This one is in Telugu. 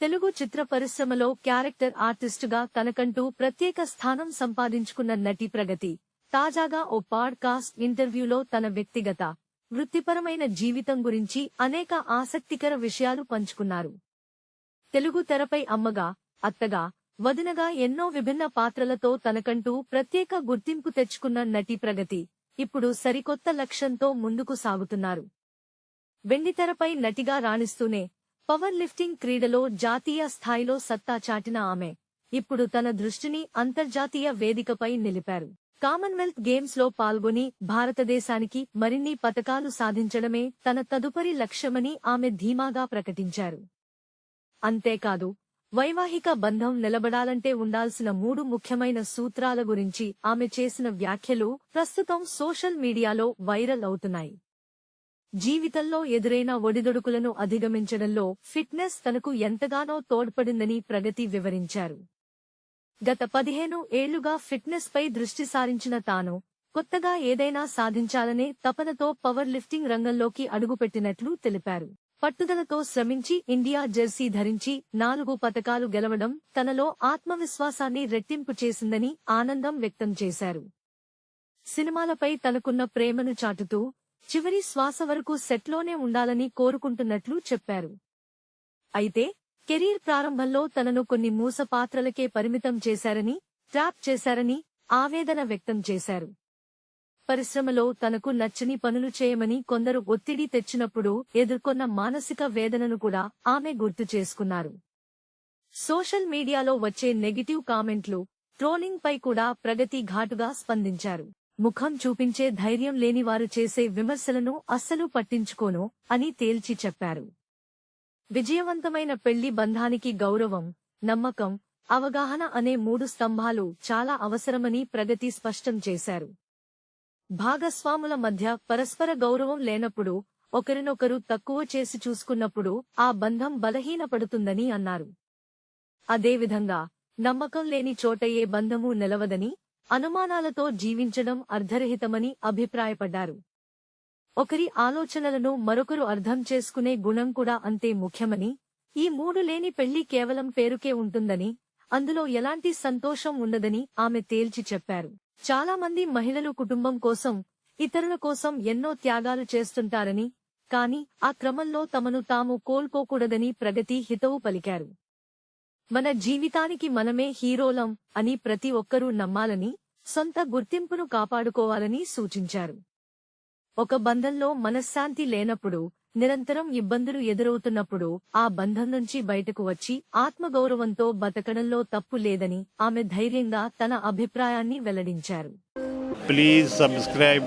తెలుగు చిత్ర పరిశ్రమలో క్యారెక్టర్ ఆర్టిస్టుగా తనకంటూ ప్రత్యేక స్థానం సంపాదించుకున్న నటి ప్రగతి. తాజాగా ఓ పాడ్కాస్ట్ ఇంటర్వ్యూలో తన వ్యక్తిగత వృత్తిపరమైన జీవితం గురించి అనేక ఆసక్తికర విషయాలు పంచుకున్నారు. తెలుగు తెరపై అమ్మగా అత్తగా వదినగా ఎన్నో విభిన్న పాత్రలతో తనకంటూ ప్రత్యేక గుర్తింపు తెచ్చుకున్న నటి ప్రగతి ఇప్పుడు సరికొత్త లక్ష్యంతో ముందుకు సాగుతున్నారు. వెండితెరపై నటిగా రాణిస్తూనే పవర్ లిఫ్టింగ్ క్రీడలో జాతీయ స్థాయిలో సత్తా చాటిన ఆమె. ఇప్పుడు తన దృష్టిని అంతర్జాతీయ వేదికపై నిలిపారు. కామన్వెల్త్ గేమ్స్లో పాల్గొని భారతదేశానికి మరిన్ని పతకాలు సాధించడమే తన తదుపరి లక్ష్యమని ఆమె ధీమాగా ప్రకటించారు. అంతేకాదు వైవాహిక బంధం నిలబడాలంటే ఉండాల్సిన మూడు ముఖ్యమైన సూత్రాల గురించి ఆమె చేసిన వ్యాఖ్యలు ప్రస్తుతం సోషల్ మీడియాలో వైరల్ అవుతున్నాయి. జీవితంలో ఎదురైన ఒడిదొడుకులను అధిగమించడంలో ఫిట్నెస్ తనకు ఎంతగానో తోడ్పడిందని ప్రగతి వివరించారు. గత పదిహేను ఏళ్ళుగా ఫిట్నెస్ పై దృష్టి సారించిన తాను కొత్తగా ఏదైనా సాధించాలనే తపనతో పవర్ లిఫ్టింగ్ రంగంలోకి అడుగుపెట్టినట్లు తెలిపారు. పట్టుదలతో శ్రమించి ఇండియా జెర్సీ ధరించి నాలుగు పతకాలు గెలవడం తనలో ఆత్మవిశ్వాసాన్ని రెట్టింపు చేసిందని ఆనందం వ్యక్తం చేశారు. సినిమాలపై తనకున్న ప్రేమను చాటుతూ చివరి శ్వాస వరకు సెట్లోనే ఉండాలని కోరుకుంటున్నట్లు చెప్పారు. అయితే కెరీర్ ప్రారంభంలో తనను కొన్ని మూస పాత్రలకే పరిమితం చేశారని ట్రాప్ చేశారని ఆవేదన వ్యక్తం చేశారు. పరిశ్రమలో తనకు నచ్చని పనులు చేయమని కొందరు ఒత్తిడి తెచ్చినప్పుడు ఎదుర్కొన్న మానసిక వేదనను కూడా ఆమె గుర్తు చేసుకున్నారు. సోషల్ మీడియాలో వచ్చే నెగిటివ్ కామెంట్లు ట్రోలింగ్ పై కూడా ప్రగతి ఘాటుగా స్పందించారు. ముఖం చూపించే ధైర్యం లేనివారు చేసే విమర్శలను అస్సలు పట్టించుకోను అని తేల్చి చెప్పారు. విజయవంతమైన పెళ్ళి బంధానికి గౌరవం నమ్మకం అవగాహన అనే మూడు స్తంభాలు చాలా అవసరమని ప్రగతి స్పష్టం చేశారు. భాగస్వాముల మధ్య పరస్పర గౌరవం లేనప్పుడు ఒకరినొకరు తక్కువ చేసి చూసుకున్నప్పుడు ఆ బంధం బలహీనపడుతుందని అన్నారు. అదేవిధంగా నమ్మకం లేని చోట ఏ బంధము నిలవదని అనుమానాలతో జీవించడం అర్ధరహితమని అభిప్రాయపడ్డారు. ఒకరి ఆలోచనలను మరొకరు అర్థం చేసుకునే గుణం కూడా అంతే ముఖ్యమని ఈ మూడు లేని పెళ్ళి కేవలం పేరుకే ఉంటుందని అందులో ఎలాంటి సంతోషం ఉండదని ఆమె తేల్చి చెప్పారు. చాలా మంది మహిళలు కుటుంబం కోసం ఇతరుల కోసం ఎన్నో త్యాగాలు చేస్తుంటారని కాని ఆ క్రమంలో తమను తాము కోల్పోకూడదని ప్రగతి హితవు పలికారు. మన జీవితానికి మనమే హీరోలం అని ప్రతి ఒక్కరూ నమ్మాలని సొంత గుర్తింపును కాపాడుకోవాలని సూచించారు. ఒక బంధంలో మనశ్శాంతి లేనప్పుడు నిరంతరం ఇబ్బందులు ఎదురవుతున్నప్పుడు ఆ బంధం నుంచి బయటకు వచ్చి ఆత్మగౌరవంతో బతకడంలో తప్పు లేదని ఆమె ధైర్యంగా తన అభిప్రాయాన్ని వెల్లడించారు. Please subscribe